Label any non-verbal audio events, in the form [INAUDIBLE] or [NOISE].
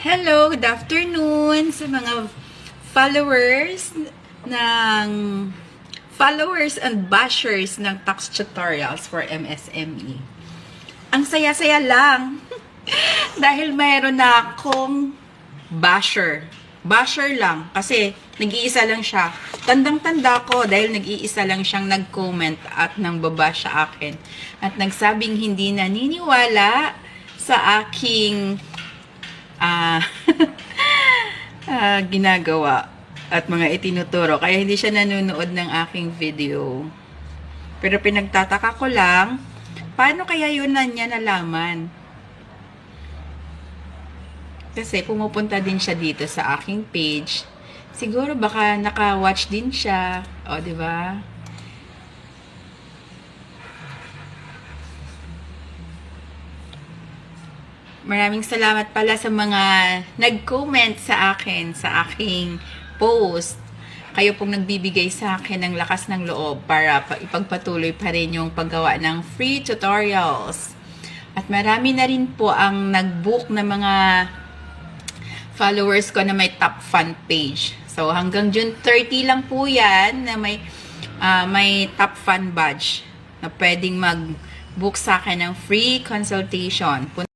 Hello, good afternoon sa mga followers ng followers and bashers ng tax tutorials for MSME. Ang saya-saya lang [LAUGHS] dahil mayroon na akong basher. Basher lang kasi nag-iisa lang siya. Tandang-tanda ko dahil nag-iisa lang siyang nag-comment at nang baba sa akin. At nagsabing hindi naniniwala sa aking ginagawa at mga itinuturo. Kaya hindi siya nanonood ng aking video. Pero pinagtataka ko lang, paano kaya yun na niya nalaman? Kasi pumupunta din siya dito sa aking page. Siguro baka naka-watch din siya. O, di ba? Maraming salamat pala sa mga nag-comment sa akin, sa aking post. Kayo pong nagbibigay sa akin ng lakas ng loob para pa- ipagpatuloy pa rin yung paggawa ng free tutorials. At marami na rin po ang nag-book ng mga followers ko na may top fan page. So hanggang June 30 lang po yan na may ah, may top fan badge na pwedeng mag-book sa akin ng free consultation.